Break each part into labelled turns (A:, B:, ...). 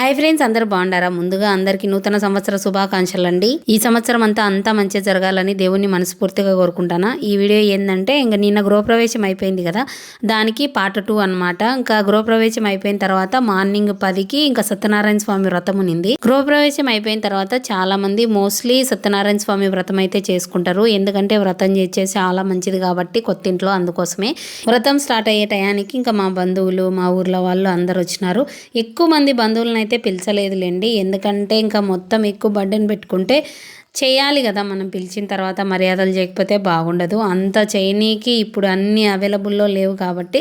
A: Hi friends అందరు బాగుండారా ముందుగా అందరికీ నూతన సంవత్సర శుభాకాంక్షలు అండి ఈ సంవత్సరం అంతా అంతా మంచిగా జరగాలని దేవుణ్ణి మనస్ఫూర్తిగా కోరుకుంటానా. ఈ వీడియో ఏంటంటే ఇంకా నిన్న గృహప్రవేశం అయిపోయింది కదా దానికి పార్ట్ టూ అనమాట ఇంకా గృహప్రవేశం అయిపోయిన తర్వాత మార్నింగ్ పదికి ఇంకా సత్యనారాయణ స్వామి వ్రతం ఉనింది గృహప్రవేశం అయిపోయిన తర్వాత చాలా మంది మోస్ట్లీ సత్యనారాయణ స్వామి వ్రతం అయితే చేసుకుంటారు. ఎందుకంటే వ్రతం చేసేసి చాలా మంచిది కాబట్టి కొత్త ఇంట్లో అందుకోసమే. వ్రతం స్టార్ట్ అయ్యే టయానికి ఇంకా మా బంధువులు మా ఊర్లో వాళ్ళు అందరు వచ్చినారు. ఎక్కువ మంది బంధువులను అయితే పిలిచలేదులేండి. ఎందుకంటే ఇంకా మొత్తం ఎక్కువ బర్డెన్ పెట్టుకుంటే చేయాలి కదా మనం పిలిచిన తర్వాత మర్యాదలు చేయకపోతే బాగుండదు. అంత చేయనీకి ఇప్పుడు అన్నీ అవైలబుల్లో లేవు కాబట్టి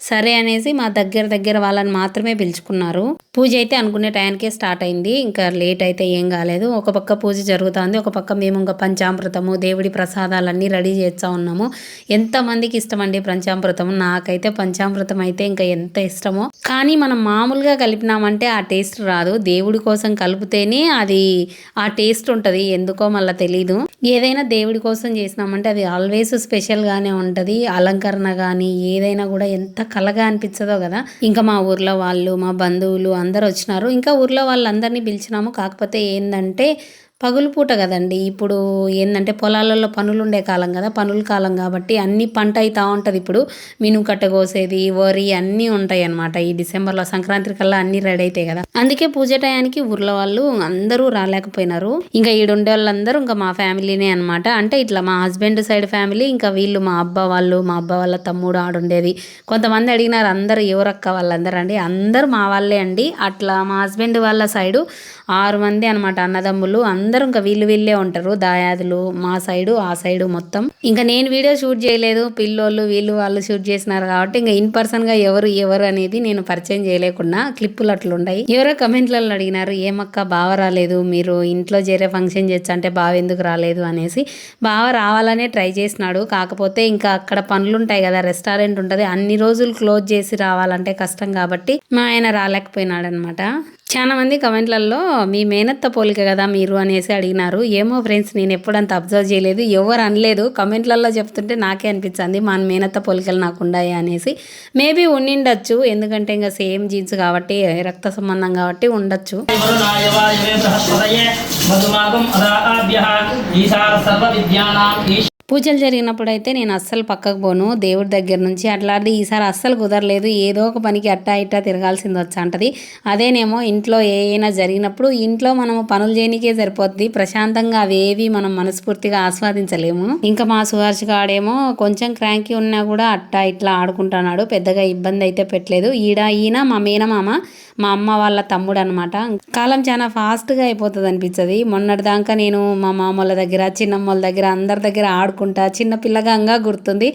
A: సరే అనేసి మా దగ్గర దగ్గర వాళ్ళని మాత్రమే పిలుచుకున్నారు. పూజ అయితే అనుకునే టైంకే స్టార్ట్ అయింది. ఇంకా లేట్ అయితే ఏం కాలేదు. ఒక పక్క పూజ జరుగుతుంది. ఒక పక్క మేము ఇంకా పంచామృతము దేవుడి ప్రసాదాలన్నీ రెడీ చేస్తూ ఉన్నాము. ఎంతమందికి ఇష్టం అండి పంచామృతము? నాకైతే పంచామృతం అయితే ఇంకా ఎంత ఇష్టమో. కానీ మనం మామూలుగా కలిపినామంటే ఆ టేస్ట్ రాదు. దేవుడి కోసం కలిపితేనే అది ఆ టేస్ట్ ఉంటుంది. ఎందుకో మళ్ళీ తెలీదు. ఏదైనా దేవుడి కోసం చేసినామంటే అది ఆల్వేస్ స్పెషల్గానే ఉంటుంది. అలంకరణ కానీ ఏదైనా కూడా ఎంత కలగా అనిపించదో కదా. ఇంకా మా ఊర్లో వాళ్ళు మా బంధువులు అందరు వచ్చినారు ఇంకా ఊర్లో వాళ్ళందరినీ పిలిచినాము. కాకపోతే ఏంటంటే పగులు పూట కదండి. ఇప్పుడు ఏంటంటే పొలాలలో పనులు ఉండే కాలం కదా పనుల కాలం కాబట్టి అన్ని పంట అవుతూ ఉంటుంది ఇప్పుడు. మినుము కట్ట కోసేది వరి అన్నీ ఉంటాయి అనమాట ఈ డిసెంబర్లో సంక్రాంతి కల్లా అన్ని రెడీ అవుతాయి కదా. అందుకే పూజ టయానికి ఊర్లో వాళ్ళు అందరూ రాలేకపోయినారు. ఇంకా ఈడుండే వాళ్ళందరూ ఇంకా మా ఫ్యామిలీనే అనమాట అంటే ఇట్లా మా హస్బెండ్ సైడ్ ఫ్యామిలీ ఇంకా వీళ్ళు మా అబ్బ వాళ్ళు మా అబ్బ వాళ్ళ తమ్ముడు ఆడుండేది. కొంతమంది అడిగినారు అందరు ఎవరక్క వాళ్ళందరూ అండి. అందరూ మా వాళ్ళే అండి. అట్లా మా హస్బెండ్ వాళ్ళ సైడు ఆరు మంది అనమాట అన్నదమ్ములు. అందరూ అందరూ ఇంకా వీళ్ళు వీళ్ళే ఉంటారు. దాయాదులు మా సైడు ఆ సైడు మొత్తం. ఇంకా నేను వీడియో షూట్ చేయలేదు. పిల్లోళ్ళు వీళ్ళు వాళ్ళు షూట్ చేసినారు కాబట్టి ఇంకా ఇన్ పర్సన్గా ఎవరు ఎవరు అనేది నేను పరిచయం చేయలేకుండా క్లిప్పులు అట్లున్నాయి ఎవరో కమెంట్లలో అడిగినారు ఏమక్క బావ రాలేదు. మీరు ఇంట్లో చేరే ఫంక్షన్ చేయొచ్చు అంటే బావ ఎందుకు రాలేదు? అనేసి. బావ రావాలనే ట్రై చేసినాడు. కాకపోతే ఇంకా అక్కడ పనులు ఉంటాయి కదా రెస్టారెంట్ ఉంటుంది. అన్ని రోజులు క్లోజ్ చేసి రావాలంటే కష్టం కాబట్టి మా ఆయన రాలేకపోయినాడు అనమాట చాలామంది కమెంట్లలో మీ మేనత్త పోలిక కదా మీరు అనేసి అడిగినారు. ఏమో ఫ్రెండ్స్ నేను ఎప్పుడంత అబ్జర్వ్ చేయలేదు ఎవరు అనలేదు. కమెంట్లలో చెప్తుంటే నాకే అనిపించింది మా మేనత్త పోలికలు నాకు ఉన్నాయి అనేసి. మేబీ ఉండిండొచ్చు ఎందుకంటే ఇంకా సేమ్ జీన్స్ కాబట్టి రక్త సంబంధం కాబట్టి ఉండొచ్చు. పూజలు జరిగినప్పుడు అయితే నేను అస్సలు పక్కకు పోను. దేవుడి దగ్గర నుంచి అట్లాంటి ఈసారి అస్సలు కుదరలేదు. ఏదో ఒక పనికి అట్టా ఇట్టా తిరగాల్సింది వచ్చి అంటది. అదేనేమో ఇంట్లో ఏమైనా జరిగినప్పుడు ఇంట్లో మనము పనులు చేయనికే సరిపోతుంది ప్రశాంతంగా అవేవి మనం మనస్ఫూర్తిగా ఆస్వాదించలేము. ఇంకా మా సుహర్ష్ గాడేమో కొంచెం క్రాంకి ఉన్నా కూడా అట్టా ఇట్లా ఆడుకుంటున్నాడు. పెద్దగా ఇబ్బంది అయితే పెట్టలేదు. ఈడ ఈయన మా మేనమామ మా అమ్మ వాళ్ళ తమ్ముడు అనమాట కాలం చాలా ఫాస్ట్గా అయిపోతుంది అనిపించదు మొన్నటిదాకా నేను మా మామూల దగ్గర చిన్నమ్మల దగ్గర అందరి దగ్గర ఆడు అనుకుంటా చిన్న పిల్లగంగా గుర్తుంది.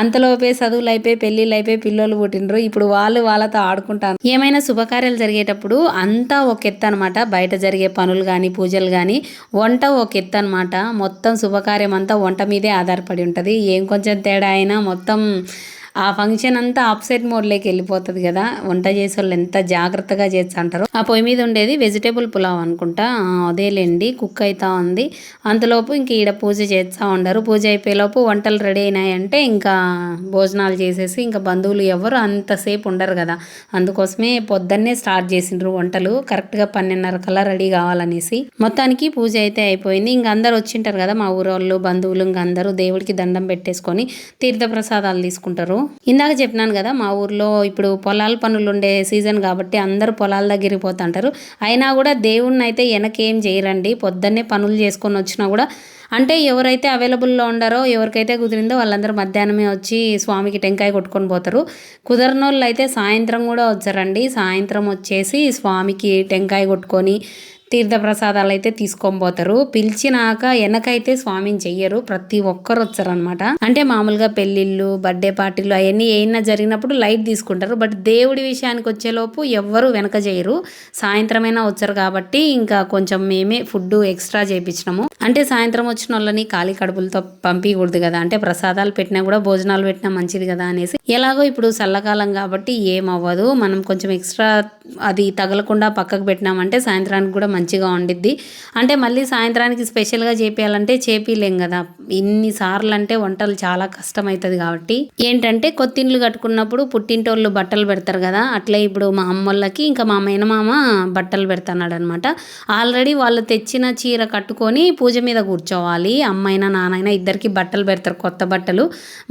A: అంతలోపే చదువులు అయిపోయి పెళ్ళిళ్ళు అయిపోయి పిల్లలు పుట్టినరు ఇప్పుడు వాళ్ళు వాళ్ళతో ఆడుకుంటారు. ఏమైనా శుభకార్యాలు జరిగేటప్పుడు అంతా ఒక ఎత్తు అనమాట బయట జరిగే పనులు కానీ పూజలు కానీ వంట ఒక ఎత్తు అనమాట మొత్తం శుభకార్యం అంతా వంట మీదే ఆధారపడి ఉంటుంది. ఏం కొంచెం తేడా అయినా మొత్తం ఆ ఫంక్షన్ అంతా ఆప్సెట్ మోడ్లోకి వెళ్ళిపోతుంది కదా. వంట చేసే వాళ్ళు ఎంత జాగ్రత్తగా చేస్తా ఆ పొయ్యి మీద ఉండేది వెజిటేబుల్ పులావ్ అనుకుంటా. అదేలేండి కుక్ అవుతా ఉంది. అంతలోపు ఇంక ఈడ పూజ చేస్తూ ఉండరు. పూజ అయిపోయేలోపు వంటలు రెడీ అయినాయంటే ఇంకా భోజనాలు చేసేసి ఇంకా బంధువులు ఎవరు అంతసేపు ఉండరు కదా. అందుకోసమే పొద్దున్నే స్టార్ట్ చేసిండ్రు వంటలు. కరెక్ట్గా పన్నెండున్నర కల్లా రెడీ కావాలనేసి మొత్తానికి పూజ అయితే అయిపోయింది. ఇంక అందరు వచ్చింటారు కదా మా ఊరోళ్ళు బంధువులు ఇంక అందరూ దేవుడికి దండం పెట్టేసుకొని తీర్థప్రసాదాలు తీసుకుంటారు. ఇందాక చెప్పినాను కదా మా ఊర్లో ఇప్పుడు పొలాల పనులు ఉండే సీజన్ కాబట్టి అందరూ పొలాల దగ్గరికి పోతుంటారు. అయినా కూడా దేవుణ్ణి అయితే వెనకేం చేయరండి. పొద్దున్నే పనులు చేసుకొని వచ్చినా కూడా అంటే ఎవరైతే అవైలబుల్లో ఉండారో ఎవరికైతే కుదిరిందో వాళ్ళందరూ మధ్యాహ్నమే వచ్చి స్వామికి టెంకాయ కొట్టుకొని పోతారు. కుదరనోళ్ళు అయితే సాయంత్రం కూడా వచ్చారండి. సాయంత్రం వచ్చేసి స్వామికి టెంకాయ కొట్టుకొని తీర్థప్రసాదాలు అయితే తీసుకొని పోతారు. పిలిచినాక వెనకైతే స్వామిని చెయ్యరు. ప్రతి ఒక్కరు వచ్చారనమాట అంటే మామూలుగా పెళ్ళిళ్ళు బర్త్డే పార్టీలు అవన్నీ ఏమైనా జరిగినప్పుడు లైట్ తీసుకుంటారు. బట్ దేవుడి విషయానికి వచ్చేలోపు ఎవ్వరు వెనక చేయరు. సాయంత్రమైనా వచ్చారు కాబట్టి ఇంకా కొంచెం మేమే ఫుడ్ ఎక్స్ట్రా చేయించినాము అంటే సాయంత్రం వచ్చిన వాళ్ళని ఖాళీ కడుపులతో పంపించకూడదు కదా. అంటే ప్రసాదాలు పెట్టినా కూడా భోజనాలు పెట్టినా మంచిది కదా అనేసి. ఎలాగో ఇప్పుడు చల్లకాలం కాబట్టి ఏమవ్వదు. మనం కొంచెం ఎక్స్ట్రా అది తగలకుండా పక్కకు పెట్టినామంటే సాయంత్రానికి కూడా మంచి మంచిగా వండిద్ది అంటే మళ్ళీ సాయంత్రానికి స్పెషల్గా చేపియాలంటే చేపిలేం కదా. ఇన్ని సార్లు అంటే వంటలు చాలా కష్టం అవుతుంది కాబట్టి. ఏంటంటే కొత్తిండ్లు కట్టుకున్నప్పుడు పుట్టింటోళ్ళు బట్టలు పెడతారు కదా. అట్లే ఇప్పుడు మా అమ్మోళ్ళకి ఇంకా మా మేనమామ బట్టలు పెడతాడు అనమాట ఆల్రెడీ వాళ్ళు తెచ్చిన చీర కట్టుకొని పూజ మీద కూర్చోవాలి. అమ్మైనా నాన్నైనా ఇద్దరికి బట్టలు పెడతారు కొత్త బట్టలు.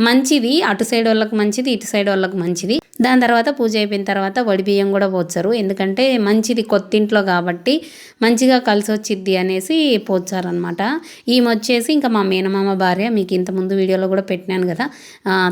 A: మంచిది. అటు సైడ్ వాళ్ళకి మంచిది ఇటు సైడ్ వాళ్ళకి మంచిది. దాని తర్వాత పూజ అయిపోయిన తర్వాత వడి బియ్యం కూడా పోస్తారు. ఎందుకంటే మంచిది కొత్తింట్లో కాబట్టి మంచిగా కలిసి వచ్చిద్ది అనేసి పోచారనమాట ఈమె వచ్చేసి ఇంకా మా మేనమామ భార్య మీకు ఇంతకుముందు వీడియోలో కూడా పెట్టినాను కదా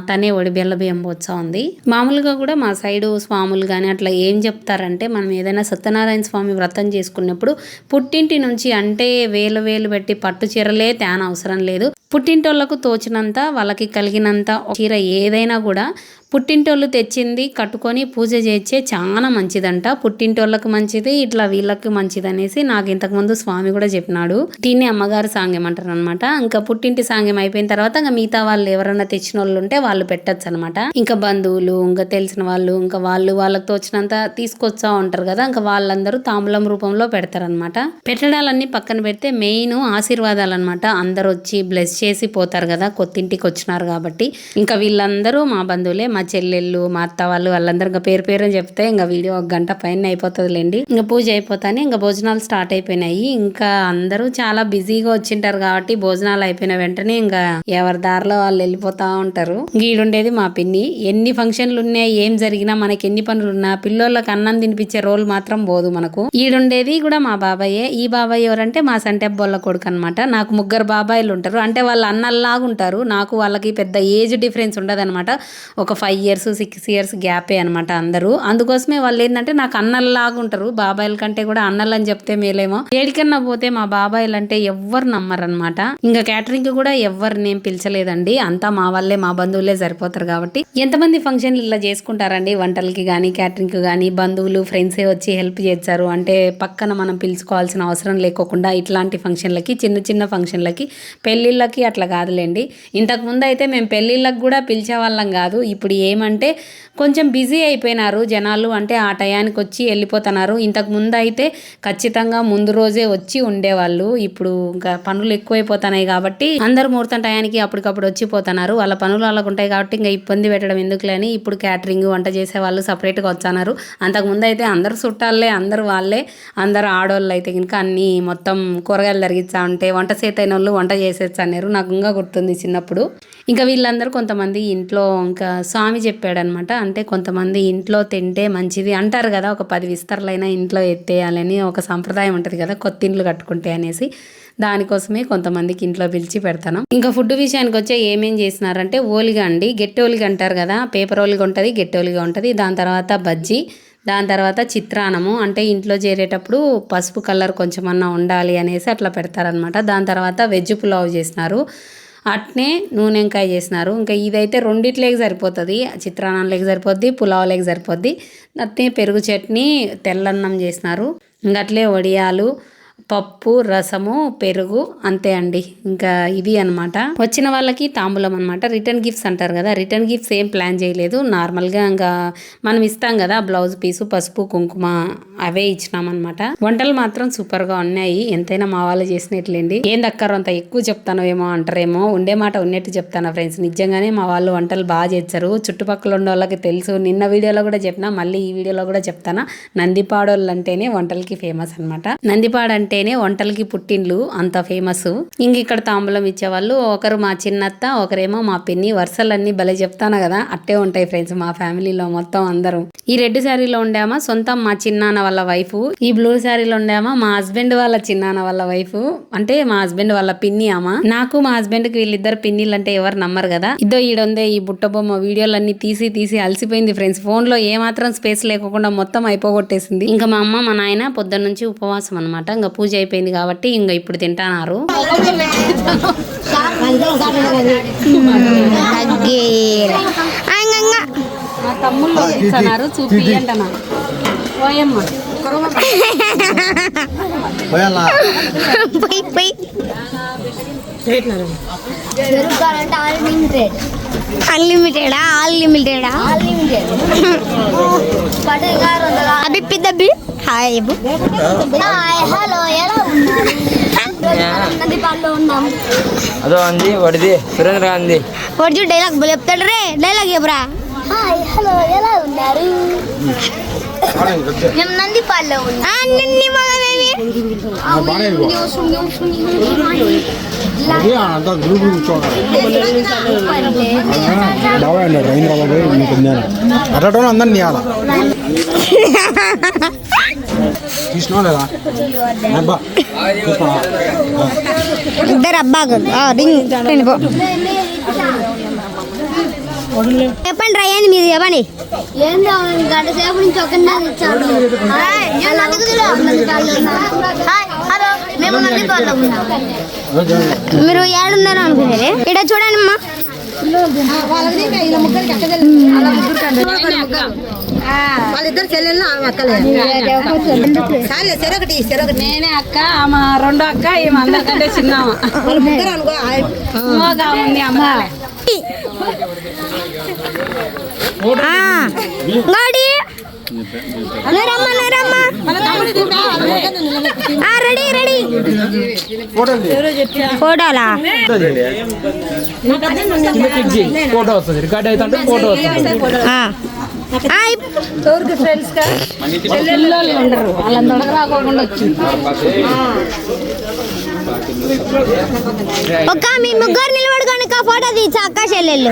A: తనే వడి బెల్ల బియ్యం పోచా ఉంది. మామూలుగా కూడా మా సైడు స్వాములు కానీ అట్లా ఏం చెప్తారంటే మనం ఏదైనా సత్యనారాయణ స్వామి వ్రతం చేసుకున్నప్పుడు పుట్టింటి నుంచి అంటే వేలు వేలు పెట్టి పట్టు చీరలే తేన అవసరం లేదు. పుట్టింటోళ్ళకు తోచినంత వాళ్ళకి కలిగినంత చీర ఏదైనా కూడా పుట్టింటోళ్ళు తెచ్చింది కట్టుకొని పూజ చేస్తే చాలా మంచిదంట. పుట్టింటోళ్ళకి మంచిది ఇట్లా వీళ్ళకి మంచిది అనేసి నాకు ఇంతకుముందు స్వామి కూడా చెప్పినాడు. దీన్ని అమ్మగారు సాంగ్యం అంటారు అనమాట ఇంకా పుట్టింటి సాంగ్యం అయిపోయిన తర్వాత ఇంకా మిగతా వాళ్ళు ఎవరన్నా తెచ్చిన వాళ్ళు ఉంటే వాళ్ళు పెట్టచ్చు అనమాట ఇంకా బంధువులు ఇంకా తెలిసిన వాళ్ళు ఇంకా వాళ్ళు వాళ్ళకి తోచినంత తీసుకొచ్చా ఉంటారు కదా ఇంకా వాళ్ళందరూ తాంబూలం రూపంలో పెడతారనమాట పెట్టడాలన్నీ పక్కన పెడితే మెయిన్ ఆశీర్వాదాలు అనమాట అందరు వచ్చి బ్లెస్ చేసి పోతారు కదా కొత్తింటికి వచ్చినారు కాబట్టి. ఇంకా వీళ్ళందరూ మా బంధువులే మా చెల్లెళ్ళు మా అత్త వాళ్ళు వాళ్ళందరూ ఇంకా పేరు పేరు అని చెప్తే ఇంకా వీడియో ఒక గంట పైన అయిపోతుందిలేండి. ఇంకా పూజ అయిపోతానే ఇంకా భోజనాలు స్టార్ట్ అయిపోయినాయి. ఇంకా అందరూ చాలా బిజీగా వచ్చింటారు కాబట్టి భోజనాలు అయిపోయిన వెంటనే ఇంకా ఎవరి దారిలో వాళ్ళు వెళ్ళిపోతా ఉంటారు. గీడుండేది మా పిన్ని. ఎన్ని ఫంక్షన్లు ఉన్నాయి ఏం జరిగినా మనకి ఎన్ని పనులు ఉన్నా పిల్లోళ్ళకి అన్నం తినిపించే రోల్ మాత్రం పోదు మనకు. ఈడుండేది కూడా మా బాబాయే. ఈ బాబాయ్ ఎవరంటే మా సంటెబ్బోళ్ళ కొడుకు అనమాట నాకు ముగ్గురు బాబాయిలు ఉంటారు అంటే వాళ్ళ అన్నల్లాగా ఉంటారు నాకు వాళ్ళకి పెద్ద ఏజ్ డిఫరెన్స్ ఉండదనమాట ఒక ఫైవ్ ఇయర్స్ సిక్స్ ఇయర్స్ గ్యాపే అనమాట అందరూ. అందుకోసమే వాళ్ళు ఏంటంటే నాకు అన్నల్లాగా ఉంటారు. బాబాయిల కంటే కూడా అన్నలు అని చెప్తే మేలేమో. ఏడికన్నా పోతే మా బాబాయిలు అంటే ఎవ్వరు నమ్మరనమాట ఇంకా క్యాటరింగ్ కూడా ఎవ్వరు నేను పిలిచలేదండి. అంతా మా వాళ్ళే మా బంధువులే సరిపోతారు కాబట్టి. ఎంతమంది ఫంక్షన్లు ఇలా చేసుకుంటారండి? వంటలకి కానీ క్యాటరింగ్కి కానీ బంధువులు ఫ్రెండ్సే వచ్చి హెల్ప్ చేస్తారు. అంటే పక్కన మనం పిలుచుకోవాల్సిన అవసరం లేకోకుండా ఇట్లాంటి ఫంక్షన్లకి చిన్న చిన్న ఫంక్షన్లకి పెళ్ళిళ్ళకి అట్లా కాదులేండి. ఇంతకు ముందు అయితే మేము పెళ్ళిళ్ళకి కూడా పిలిచే వాళ్ళం కాదు. ఇప్పుడు ఏమంటే కొంచెం బిజీ అయిపోయినారు జనాలు అంటే ఆ టయానికి వచ్చి వెళ్ళిపోతున్నారు. ఇంతకు ముందు అయితే ఖచ్చితంగా ముందు రోజే వచ్చి ఉండేవాళ్ళు. ఇప్పుడు ఇంకా పనులు ఎక్కువైపోతున్నాయి కాబట్టి అందరు ముహూర్తం టయానికి అప్పటికప్పుడు వచ్చిపోతున్నారు వాళ్ళ పనులు వాళ్ళకు ఉంటాయి కాబట్టి ఇంకా ఇబ్బంది పెట్టడం ఎందుకులే అని ఇప్పుడు క్యాటరింగ్ వంట చేసే వాళ్ళు సపరేట్గా వచ్చారు. అంతకుముందు అయితే అందరు చుట్టాలే అందరు వాళ్ళే అందరు ఆడవాళ్ళు అయితే కనుక అన్ని మొత్తం కూరగాయలు తరిగిస్తా ఉంటే వంట చేతైన అయిన వాళ్ళు వంట చేసేచ్చన్నారు నాకు ఇంకా గుర్తుంది చిన్నప్పుడు. ఇంకా వీళ్ళందరూ కొంతమంది ఇంట్లో ఇంకా స్వామి చెప్పాడనమాట. అంటే కొంతమంది ఇంట్లో తింటే మంచిది అంటారు కదా ఒక పది విస్తరలైనా ఇంట్లో ఎత్తేయాలని ఒక సంప్రదాయం ఉంటుంది కదా కొత్త ఇండ్లు కట్టుకుంటే అనేసి. దానికోసమే కొంతమందికి ఇంట్లో పిలిచి పెడతాను. ఇంకా ఫుడ్ విషయానికి వచ్చే ఏమేం చేసినారంటే ఓలిగా అండి. గట్టి ఓలిగా అంటారు కదా పేపర్ ఓలిగా ఉంటుంది గట్టి ఓలిగా ఉంటుంది. దాని తర్వాత బజ్జీ దాని తర్వాత చిత్రాన్నము. అంటే ఇంట్లో చేరేటప్పుడు పసుపు కలర్ కొంచెమన్నా ఉండాలి అనేసి అట్లా పెడతారనమాట. దాని తర్వాత వెజ్ పులావ్ చేసినారు. అట్నే నూనెంకాయ చేసినారు. ఇంకా ఇదైతే రెండిట్లేకి సరిపోతుంది. చిత్రాన్నంలోకి సరిపోద్ది పులావ్లోకి సరిపోద్ది. అట్నే పెరుగు చట్నీ తెల్లన్నం చేసినారు. ఇంకా అట్లే వడియాలు పప్పు రసము పెరుగు అంతే అండి. ఇంకా ఇవి అన్నమాట. వచ్చిన వాళ్ళకి తాంబూలం అనమాట రిటర్న్ గిఫ్ట్స్ అంటారు కదా రిటర్న్ గిఫ్ట్స్ ఏం ప్లాన్ చేయలేదు. నార్మల్గా ఇంకా మనం ఇస్తాం కదా బ్లౌజ్ పీసు పసుపు కుంకుమ అవే ఇచ్చినామన్నమాట వంటలు మాత్రం సూపర్గా ఉన్నాయి. ఎంతైనా మా వాళ్ళు చేసినట్లేండి. ఏం దక్కరు అంత ఎక్కువ చెప్తాను ఏమో అంటారేమో. ఉండే మాట ఉన్నట్టు చెప్తాను ఫ్రెండ్స్. నిజంగానే మా వాళ్ళు వంటలు బాగా చేస్తారు. చుట్టుపక్కల ఉన్న వాళ్ళకి తెలుసు. నిన్న వీడియోలో కూడా చెప్పినా మళ్ళీ ఈ వీడియోలో కూడా చెప్తానా. నందిపాడోళ్ళు అంటేనే వంటలకి ఫేమస్ అనమాట నందిపాడు అంటేనే వంటలకి పుట్టిండ్లు అంత ఫేమస్. ఇంక ఇక్కడ తాంబూలం ఇచ్చేవాళ్ళు ఒకరు మా చిన్నత్త ఒకరేమో మా పిన్ని వరుసలన్నీ భలే చెప్తాను కదా అట్టే ఉంటాయి ఫ్రెండ్స్ మా ఫ్యామిలీలో మొత్తం అందరూ. ఈ రెడ్ శారీలో ఉండేమా సొంతం మా చిన్నాన్న వాళ్ళ వైఫ్ ఈ బ్లూ శారీలో ఉండేమా మా హస్బెండ్ వాళ్ళ చిన్నాన్న వాళ్ళ వైఫ్ అంటే మా హస్బెండ్ వాళ్ళ పిన్ని ఆమా. నాకు మా హస్బెండ్కి వీళ్ళిద్దరు పిన్నిలు అంటే ఎవరు నమ్మరు కదా. ఇదో ఈడొందే ఈ బుట్ట బొమ్మ వీడియోలన్నీ తీసి తీసి అలసిపోయింది ఫ్రెండ్స్. ఫోన్లో ఏ మాత్రం స్పేస్ లేకుండా మొత్తం అయిపోగొట్టేసింది. ఇంకా మా అమ్మ మా నాయన పొద్దున్న నుంచి ఉపవాసం అనమాట ఇంకా పూజ అయిపోయింది కాబట్టి ఇంకా ఇప్పుడు తింటానారు. మా తమ్ముళ్ళు ఇస్తున్నారు పోయమ్మ
B: పోయి పోయి. అన్లిమిటెడ్. అన్లిమిటెడా? అన్లిమిటెడా? అన్లిమిటెడ్. పటేల్ గారు అభి హాయ్ హాయ్ హలో ఎలా
C: అదో అంది వాడిది సురేంద్ర గాంధీ
B: వాడు డైలాగ్ చెప్తాడు రే. డైలాగ్ చెప్పరా హాయ్ హలో ఎలా ఉన్నారు? మేము నందిపాల్లో ఉన్నాం నిన్ని మగవేవి
D: అంతా గ్రూప్ బాగా అన్నాడు హైదరాబాద్ మీకు అట్లా అందరిని ఇవ్వాల తీసినా లేదా అబ్బా చూసినావా?
B: ఇద్దరు అబ్బాకు రింగ్ చెప్పండి రా ఏంది మీది? చెప్పండి. ఏంది గంట సేపు నుంచి ఒక మీరు ఏడున్నారు అనుకునేది ఇక్కడ చూడండి అమ్మా.
E: వాళ్ళిద్దరు చెల్లెళ్ళు ఆమె అక్కలే సరే చెరొకటి చెరొకటి
F: నేనే అక్క ఆమె రెండో అక్క ఈమె అందరికంటే చిన్నామ
E: వాళ్ళ ముగ్గురు అనుకో
F: ఉంది అమ్మ
B: గాడి. నేరమ్మా నేరమ్మా రెడీ రెడీ. ఫోటోలా
C: ఫోటో వస్తుంది రికార్డ్ అవుతుంటే ఫోటో వస్తుంది.
F: ఎవరికి ఫ్రెండ్స్ పిల్లలు ఉండరు రాకోకుండా వచ్చింది
B: ఒక్క మీ ముగ్గురు నిలబడుకొని ఒక ఫోటో తీసి అక్క చెల్లెళ్ళు.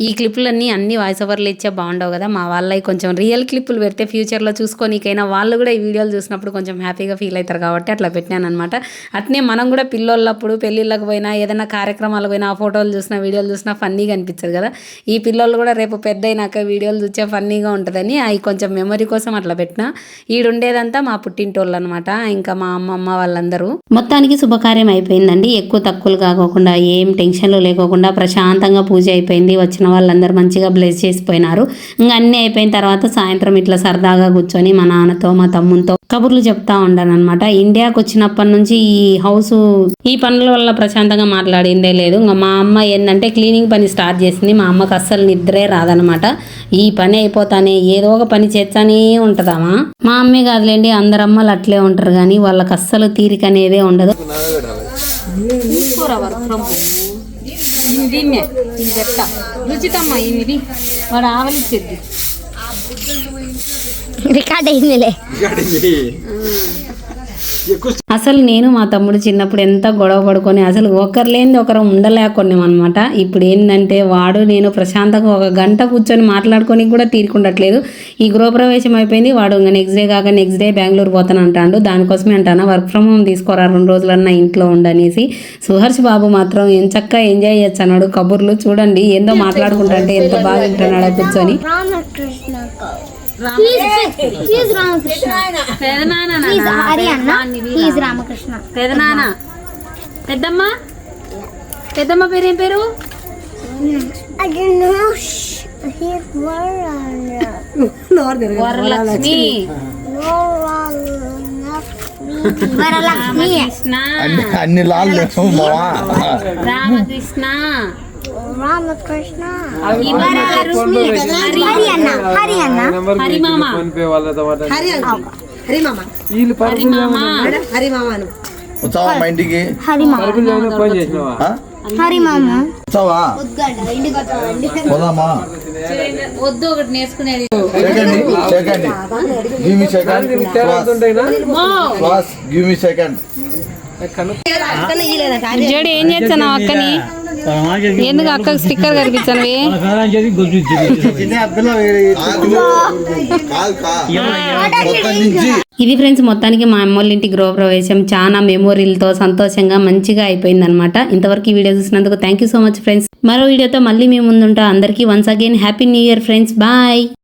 A: ఈ క్లిప్పులన్నీ అన్ని వాయిస్ ఓవర్లు ఇచ్చే బాగుండవు కదా. మా వాళ్ళకి కొంచెం రియల్ క్లిప్పులు పెడితే ఫ్యూచర్లో చూసుకోనికైనా వాళ్ళు కూడా ఈ వీడియోలు చూసినప్పుడు కొంచెం హ్యాపీగా ఫీల్ అవుతారు కాబట్టి అట్లా పెట్టినానమాట అనమాట అట్నే మనం కూడా పిల్లోళ్ళప్పుడు పెళ్ళిళ్ళకి పోయినా ఏదైనా కార్యక్రమాలకు పోయినా ఆ ఫోటోలు చూసినా వీడియోలు చూసినా ఫన్నీగా అనిపించదు కదా. ఈ పిల్లోళ్ళు కూడా రేపు పెద్ద అయినాక వీడియోలు చూసే ఫన్నీగా ఉంటుందని అవి కొంచెం మెమరీ కోసం అట్లా పెట్టిన. ఈడుండేదంతా మా పుట్టింటోళ్ళు అనమాట ఇంకా మా అమ్మమ్మ వాళ్ళందరూ. మొత్తానికి శుభకార్యం అయిపోయిందండి. ఎక్కువ తక్కువలు కాకోకుండా ఏం టెన్షన్లు లేకోకుండా ప్రశాంతంగా పూజ అయిపోయింది. వచ్చిన వాళ్ళందరూ మంచిగా బ్లెస్ చేసిపోయినారు. ఇంకా అన్నీ అయిపోయిన తర్వాత సాయంత్రం ఇట్లా సరదాగా కూర్చొని మా నాన్నతో మా తమ్ముతో కబుర్లు చెప్తా ఉండాను అనమాట ఇండియాకి వచ్చినప్పటి నుంచి ఈ హౌస్ ఈ పనుల వల్ల ప్రశాంతంగా మాట్లాడిందే లేదు. ఇంకా మా అమ్మ ఏంటంటే క్లీనింగ్ పని స్టార్ట్ చేసింది. మా అమ్మకి అస్సలు నిద్రే రాదనమాట ఈ పని అయిపోతానే ఏదో ఒక పని చేస్తానే ఉంటుందామా? మా అమ్మే కాదులేండి అందరు అమ్మలు అట్లే ఉంటారు కానీ వాళ్ళకి అస్సలు తీరిక అనేదే ఉండదు.
F: దీన్నే ఇది పెట్ట రుచితమ్మ ఇది వాడు ఆవలిచ్చేది
B: రికార్డ్ అయిందిలే
A: అసలు నేను మా తమ్ముడు చిన్నప్పుడు ఎంత గొడవ పడుకొని అసలు ఒకరు లేనిది ఒకరు ఉండలేకున్నాం అనమాట ఇప్పుడు ఏంటంటే వాడు నేను ప్రశాంతంగా ఒక గంట కూర్చొని మాట్లాడుకొని కూడా తీరుకుండట్లేదు. ఈ గృహప్రవేశం అయిపోయింది వాడు ఇంకా నెక్స్ట్ డే కాక నెక్స్ట్ డే బెంగళూరు పోతాను అంటాడు. దానికోసమే అంటాను వర్క్ ఫ్రమ్ హోమ్ తీసుకోరా రెండు రోజులన్నా ఇంట్లో ఉండనేసి. సుహర్ష్ బాబు మాత్రం ఏం చక్కగా ఎంజాయ్ చేయొచ్చు అన్నాడు కబుర్లు చూడండి ఏందో మాట్లాడుకుంటా అంటే ఎంత బాగా వింటున్నాడో కూర్చొని.
B: రామకృష్ణ.
F: పెదనాన్న. పెద్దమ్మ. పెద్దమ్మ పేరు ఏం పేరు వరలక్ష్మి.
B: వరలక్ష్మి
F: కృష్ణ
D: అన్ని లాల్ మావా.
F: రామకృష్ణ.
B: రామకృష్ణ వరలక్ష్మి హరి అన్న. హరి అన్న.
F: హరిమామ
E: హరి అంకుల్ హరి మామ.
F: హరిమామ
E: మేడం హరి మామ. అను
D: వచ్చావా మా ఇంటికి?
B: హరి మామ.
D: ఆ?
B: హరి మామ.
D: వచ్చావా? పోదామా?
F: వద్దు ఒకటి నేర్చుకునేది.
D: Second second give me second class give me second
E: అక్కనే ఇయ్యలేదంట హరి
F: జోడి ఏం చేస్తాను అక్కని? ఎందుకు అక్కకు స్టిక్కర్ కనిపించాను
A: ఇది ఫ్రెండ్స్ మొత్తానికి మా అమ్మోళ్ళ ఇంటి గృహప్రవేశం చాలా మెమోరీలతో సంతోషంగా మంచిగా అయిపోయింది అనమాట ఇంతవరకు ఈ వీడియో చూసినందుకు thank you so much friends మరో వీడియోతో మళ్ళీ మేము ముందుంటా. అందరికీ once again happy new year friends bye